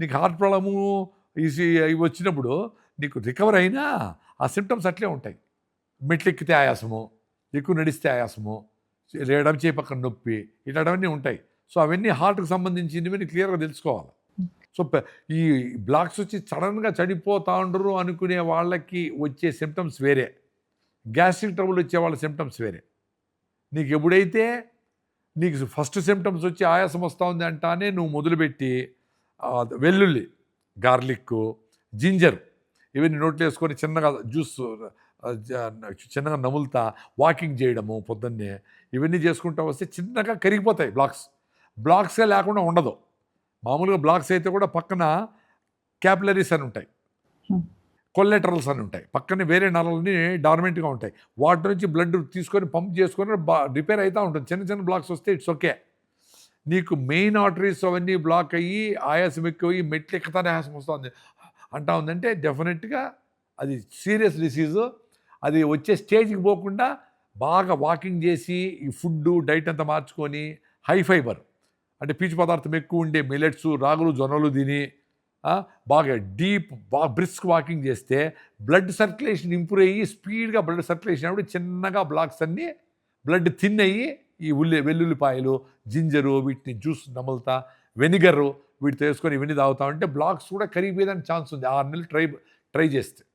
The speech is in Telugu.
నీకు హార్ట్ ప్రాబ్లము ఈసీ ఇవి వచ్చినప్పుడు నీకు రికవర్ అయినా ఆ సిమ్టమ్స్ అట్లే ఉంటాయి. మెట్లు ఎక్కితే ఆయాసము ఎక్కువ నడిస్తే ఆయాసము ఎడం చేయి పక్కన నొప్పి ఇట్లాంటివన్నీ ఉంటాయి. సో అవన్నీ హార్ట్కి సంబంధించినవి క్లియర్గా తెలుసుకోవాలి. సో ఈ బ్లాక్స్ వచ్చి సడన్గా చనిపోతా ఉండరు అనుకునే వాళ్ళకి వచ్చే సిమ్టమ్స్ వేరే. గ్యాస్ట్రిక్ ట్రబుల్ వచ్చే వాళ్ళ సిమ్టమ్స్ వేరే. నీకు ఎప్పుడైతే నీకు ఫస్ట్ సిమ్టమ్స్ వచ్చి ఆయాసం వస్తూ ఉంది అంటానే నువ్వు మొదలుపెట్టి వెల్లుల్లి గార్లిక్ జింజర్ ఇవన్నీ నోట్లో వేసుకొని చిన్నగా జ్యూస్ చిన్నగా నములుతా వాకింగ్ చేయడము పొద్దున్నే. ఇవన్నీ చేసుకుంటూ వస్తే చిన్నగా కరిగిపోతాయి బ్లాక్స్. బ్లాక్సే లేకుండా ఉండదు. మామూలుగా బ్లాక్స్ అయితే కూడా పక్కన క్యాపిలరీస్ అని ఉంటాయి. కొల్లెటరల్స్ అని ఉంటాయి. పక్కనే వేరే నరాలని డార్మెంట్గా ఉంటాయి. వాటి నుంచి బ్లడ్ తీసుకొని పంప్ చేసుకొని బా రిపేర్ అవుతూ ఉంటుంది. చిన్న చిన్న బ్లాక్స్ వస్తే ఇట్స్ ఓకే. నీకు మెయిన్ ఆర్టరీస్ అవన్నీ బ్లాక్ అయ్యి ఆయాసం ఎక్కువ మెట్లు ఎక్కుతానే ఆయాసం వస్తుంది. అంటా ఉందంటే డెఫినెట్గా అది సీరియస్ డిసీజు అది వచ్చే స్టేజ్కి పోకుండా బాగా వాకింగ్ చేసి ఈ ఫుడ్ డైట్ అంతా మార్చుకొని హై ఫైబర్ అంటే పీచు పదార్థం ఎక్కువ ఉండే మిలెట్స్ రాగులు జొన్నలు తిని బాగా డీప్ బాగా బ్రిస్క్ వాకింగ్ చేస్తే బ్లడ్ సర్క్యులేషన్ ఇంప్రూవ్ అయ్యి స్పీడ్గా బ్లడ్ సర్క్యులేషన్ అప్పుడు చిన్నగా బ్లాక్స్ అన్నీ బ్లడ్ థిన్ అయ్యి ఈ ఉల్లి వెల్లుల్లిపాయలు జింజరు వీటిని జ్యూస్ నములుతా వెనిగరు వీటితో వేసుకొని ఇవన్నీ తాగుతా ఉంటే బ్లాక్స్ కూడా కరిగిపోయేదానికి ఛాన్స్ ఉంది. ఆరు నెలలు ట్రై ట్రై చేస్తే.